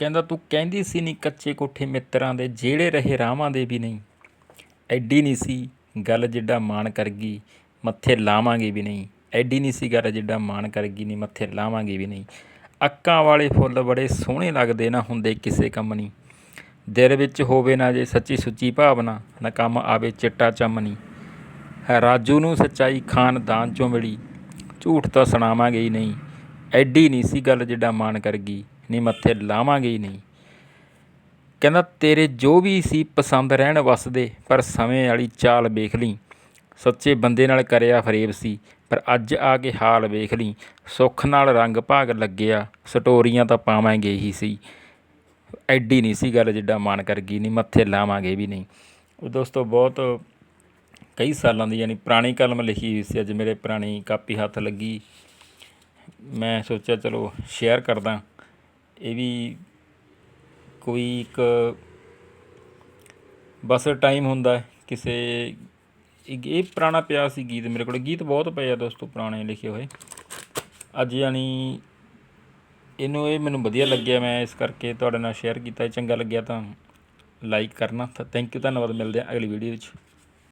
ਕਹਿੰਦਾ, ਤੂੰ ਕਹਿੰਦੀ ਸੀ ਨਹੀਂ ਕੱਚੇ ਕੋਠੇ ਮਿੱਤਰਾਂ ਦੇ, ਜਿਹੜੇ ਰਹੇ ਰਾਵਾਂ ਦੇ ਵੀ ਨਹੀਂ। ਐਡੀ ਨਹੀਂ ਸੀ ਗੱਲ ਜਿੱਡਾ ਮਾਣ ਕਰ ਗਈ ਮੱਥੇ ਲਾਵਾਂਗੇ ਵੀ ਨਹੀਂ। ਐਡੀ ਨਹੀਂ ਸੀ ਗੱਲ ਜਿੱਡਾ ਮਾਣ ਕਰ ਗਈ ਨਹੀਂ ਮੱਥੇ ਲਾਵਾਂਗੇ ਵੀ ਨਹੀਂ। ਅੱਕਾਂ ਵਾਲੇ ਫੁੱਲ ਬੜੇ ਸੋਹਣੇ ਲੱਗਦੇ ਨਾ ਹੁੰਦੇ ਕਿਸੇ ਕੰਮ ਨਹੀਂ ਦਿਲ ਵਿੱਚ ਹੋਵੇ ਨਾ ਜੇ ਸੱਚੀ ਸੁੱਚੀ ਭਾਵਨਾ, ਨਾ ਕੰਮ ਆਵੇ ਚਿੱਟਾ ਚਮਨੀ ਹੈ ਰਾਜੂ ਨੂੰ ਸੱਚਾਈ ਖਾਨਦਾਨ ਚੋਂ ਮਿਲੀ, ਝੂਠ ਤਾਂ ਸੁਣਾਵਾਂਗੇ ਹੀ ਨਹੀਂ। ਐਡੀ ਨਹੀਂ ਸੀ ਗੱਲ ਜਿੱਡਾ ਮਾਣ ਕਰ ਗਈ ਨਹੀਂ ਮੱਥੇ ਲਾਵਾਂਗੇ ਹੀ ਨਹੀਂ। ਕਹਿੰਦਾ, ਤੇਰੇ ਜੋ ਵੀ ਸੀ ਪਸੰਦ ਰਹਿਣ ਵਸਦੇ ਪਰ ਸਮੇਂ ਵਾਲੀ ਚਾਲ ਵੇਖ ਲਈ। ਸੱਚੇ ਬੰਦੇ ਨਾਲ ਕਰਿਆ ਫਰੇਬ ਸੀ, ਪਰ ਅੱਜ ਆ ਕੇ ਹਾਲ ਵੇਖ ਲਈ। ਸੁੱਖ ਨਾਲ ਰੰਗ ਭਾਗ ਲੱਗਿਆ, ਸਟੋਰੀਆਂ ਤਾਂ ਪਾਵਾਂਗੇ ਹੀ ਸੀ। ਐਡੀ ਨਹੀਂ ਸੀ ਗੱਲ ਜਿੱਡਾ ਮਾਣ ਕਰ ਗਈ ਨਹੀਂ ਮੱਥੇ ਲਾਵਾਂਗੇ ਵੀ ਨਹੀਂ। ਉਹ ਦੋਸਤੋ, ਬਹੁਤ ਕਈ ਸਾਲਾਂ ਦੀ ਯਾਨੀ ਪੁਰਾਣੀ ਕਲਮ ਲਿਖੀ ਹੋਈ ਸੀ, ਅੱਜ ਮੇਰੇ ਪੁਰਾਣੀ ਕਾਪੀ ਹੱਥ ਲੱਗੀ। ਮੈਂ ਸੋਚਿਆ, ਚਲੋ, ਸ਼ੇਅਰ ਕਰਦਾ। ਇਹ ਵੀ ਕੋਈ ਇੱਕ ਬਸ ਟਾਈਮ ਹੁੰਦਾ ਹੈ ਕਿਸੇ ਇਹ ਪੁਰਾਣਾ ਪਿਆ ਸੀ ਗੀਤ ਮੇਰੇ ਕੋਲ। ਗੀਤ ਬਹੁਤ ਪਏ ਆ ਦੋਸਤੋ, ਪੁਰਾਣੇ ਲਿਖੇ ਹੋਏ। ਅੱਜ ਯਾਨੀ ਇਹਨੂੰ ਇਹ ਮੈਨੂੰ ਵਧੀਆ ਲੱਗਿਆ, ਮੈਂ ਇਸ ਕਰਕੇ ਤੁਹਾਡੇ ਨਾਲ ਸ਼ੇਅਰ ਕੀਤਾ। ਚੰਗਾ ਲੱਗਿਆ ਤਾਂ ਲਾਈਕ ਕਰਨਾ। ਥੈਂਕ ਯੂ ਧੰਨਵਾਦ। ਮਿਲਦੇ ਆ ਅਗਲੀ ਵੀਡੀਓ ਵਿੱਚ।